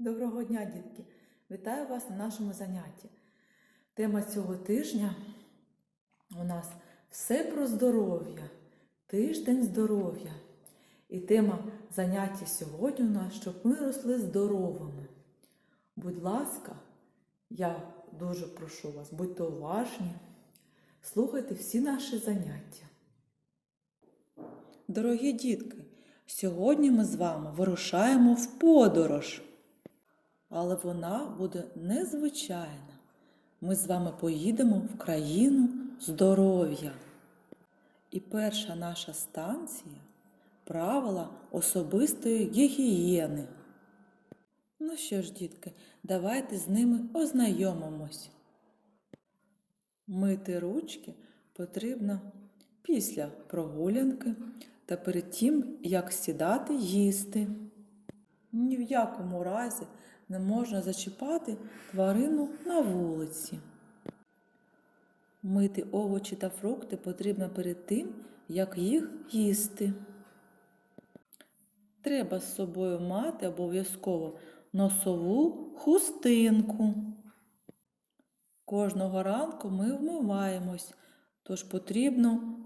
Доброго дня, дітки! Вітаю вас на нашому занятті. Тема цього тижня у нас все про здоров'я, тиждень здоров'я. І тема заняття сьогодні у нас, щоб ми росли здоровими. Будь ласка, я дуже прошу вас, будьте уважні, слухайте всі наші заняття. Дорогі дітки, сьогодні ми з вами вирушаємо в подорож. Але вона буде незвичайна. Ми з вами поїдемо в країну здоров'я. І перша наша станція правила особистої гігієни. Ну що ж, дітки, давайте з ними ознайомимось. Мити ручки потрібно після прогулянки та перед тим, як сідати їсти. Ні в якому разі не можна зачіпати тварину на вулиці. Мити овочі та фрукти потрібно перед тим, як їх їсти. Треба з собою мати обов'язково носову хустинку. Кожного ранку ми вмиваємось, тож потрібно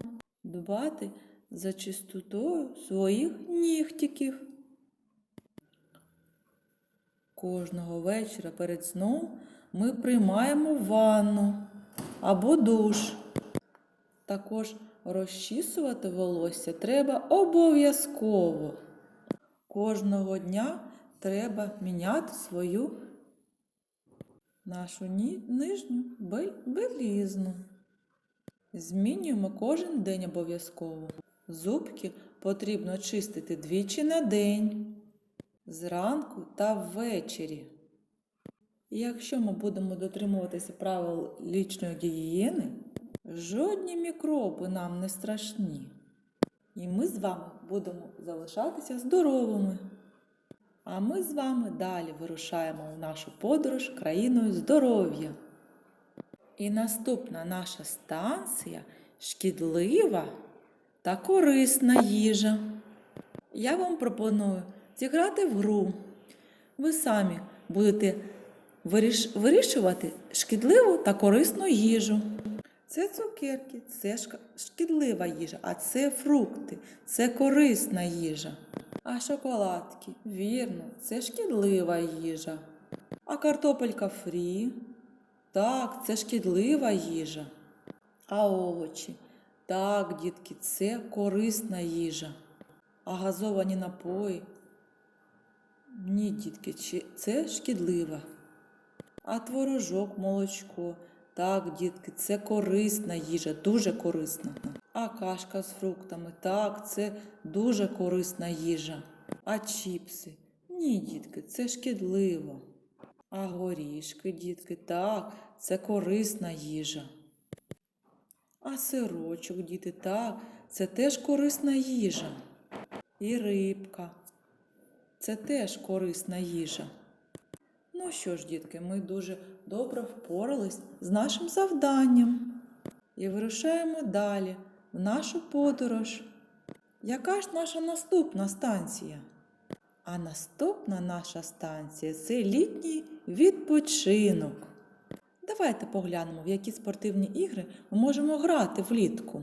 дбати за чистотою своїх нігтиків. Кожного вечора перед сном ми приймаємо ванну або душ. Також розчісувати волосся треба обов'язково. Кожного дня треба міняти свою нашу нижню белізну. Змінюємо кожен день обов'язково. Зубки потрібно чистити двічі на день зранку та ввечері. Якщо ми будемо дотримуватися правил лічної гігієни, жодні мікроби нам не страшні. І ми з вами будемо залишатися здоровими. А ми з вами далі вирушаємо в нашу подорож країною здоров'я. І наступна наша станція шкідлива та корисна їжа. Я вам пропоную зіграти в гру. Ви самі будете вирішувати шкідливу та корисну їжу. Це цукерки, це шкідлива їжа, а це фрукти, це корисна їжа. А шоколадки, вірно, це шкідлива їжа. А картопелька фрі, так, це шкідлива їжа. А овочі, так, дітки, це корисна їжа. А газовані напої, ні, дітки, чи- це шкідлива. А творожок, молочко. Так, дітки, це корисна їжа, дуже корисна. А кашка з фруктами, так, це дуже корисна їжа. А чіпси? Ні, дітки, це шкідливо. А горішки, дітки, так, це корисна їжа. А сирочок, діти, так, це теж корисна їжа. І рибка. Це теж корисна їжа. Ну що ж, дітки, ми дуже добре впорались з нашим завданням і вирушаємо далі в нашу подорож. Яка ж наша наступна станція? А наступна наша станція це літній відпочинок. Давайте поглянемо, в які спортивні ігри ми можемо грати влітку.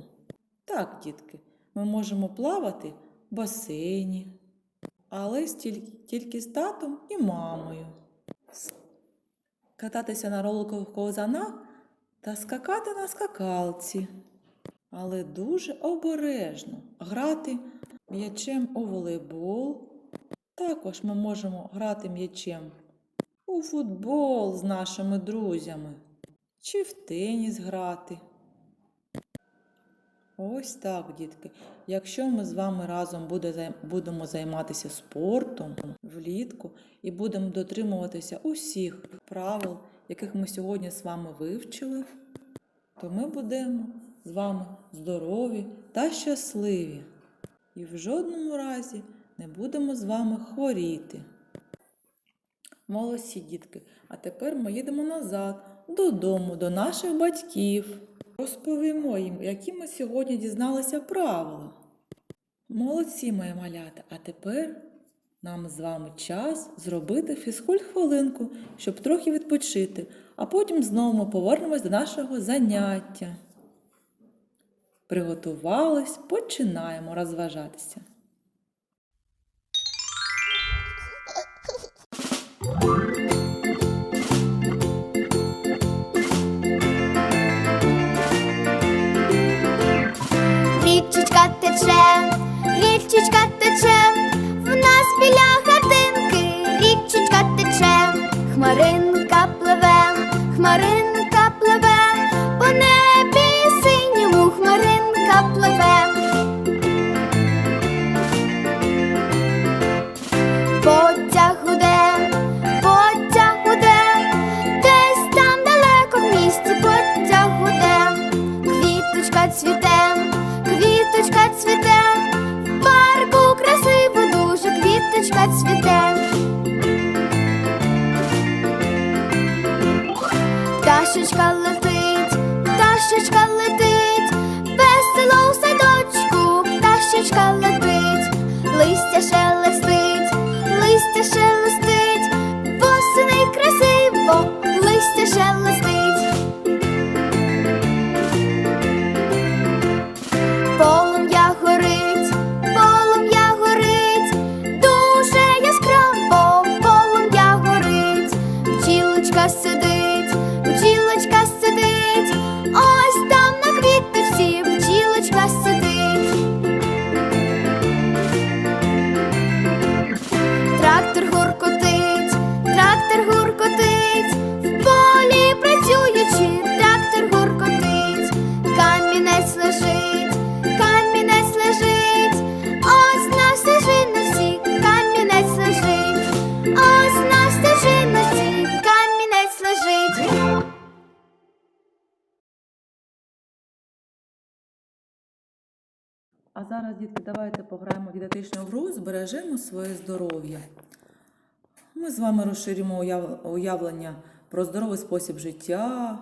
Так, дітки, ми можемо плавати в басейні, але тільки з татом і мамою. Кататися на роликових ковзанах та скакати на скакалці. Але дуже обережно грати м'ячем у волейбол. Також ми можемо грати м'ячем у футбол з нашими друзями чи в теніс грати. Ось так, дітки. Якщо ми з вами разом буде, будемо займатися спортом влітку і будемо дотримуватися усіх правил, яких ми сьогодні з вами вивчили, то ми будемо з вами здорові та щасливі. І в жодному разі не будемо з вами хворіти. Молодці, дітки, а тепер ми їдемо назад, додому, до наших батьків. Розповімо їм, які ми сьогодні дізналися правила. Молодці, мої малята, а тепер Нам з вами час зробити фізкульт-хвилинку, щоб трохи відпочити, а потім знову ми повернемось до нашого заняття. Приготувались, починаємо розважатися. Хмаринка пливе, хмаринка пташечка летить, листя шелестить, листя шелестить, восени красиво, листя шелестить. А зараз, дітки, давайте пограємо в дидактичну гру, збережемо своє здоров'я. Ми з вами розширимо уявлення про здоровий спосіб життя,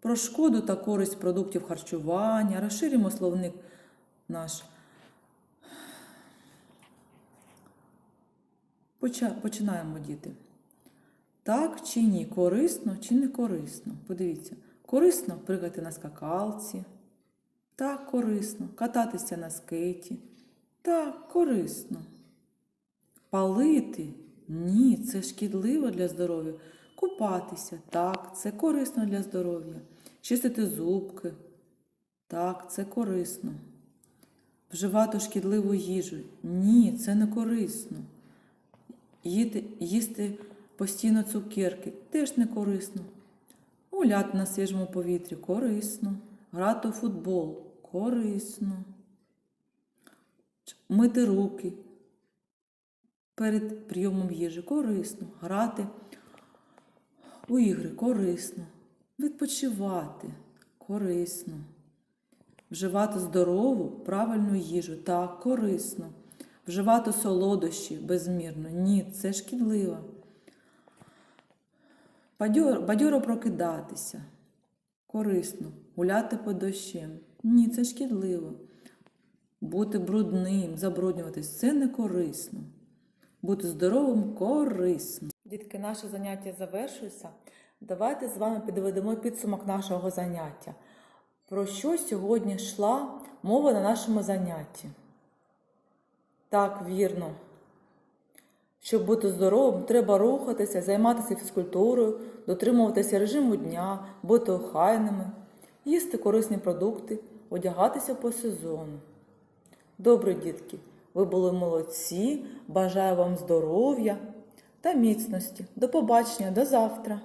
про шкоду та користь продуктів харчування, розширимо словник наш. Починаємо, діти. Так чи ні? Корисно чи не корисно? Подивіться, корисно пригати на скакалці. Так, корисно. Кататися на скейті. Так, корисно. Палити? Ні, це шкідливо для здоров'я. Купатися, так, це корисно для здоров'я. Чистити зубки. Так, це корисно. Вживати шкідливу їжу. Ні, це не корисно. Їти, їсти постійно цукерки теж не корисно. Гуляти на свіжому повітрі корисно. Грати у футбол корисно. Мити руки перед прийомом їжі корисно. Грати у ігри корисно. Відпочивати корисно. Вживати здорову, правильну їжу так, корисно. Вживати солодощі безмірно. Ні, це шкідливо. Бадьоро, прокидатися. Корисно. Гуляти під дощем. Ні, це шкідливо. Бути брудним, забруднюватись це не корисно. Бути здоровим корисно. Дітки, наше заняття завершується. Давайте з вами підведемо підсумок нашого заняття. Про що сьогодні йшла мова на нашому занятті? Так, вірно. Щоб бути здоровим, треба рухатися, займатися фізкультурою, дотримуватися режиму дня, бути охайними, їсти корисні продукти, одягатися по сезону. Добре, дітки, ви були молодці, бажаю вам здоров'я та міцності. До побачення, до завтра!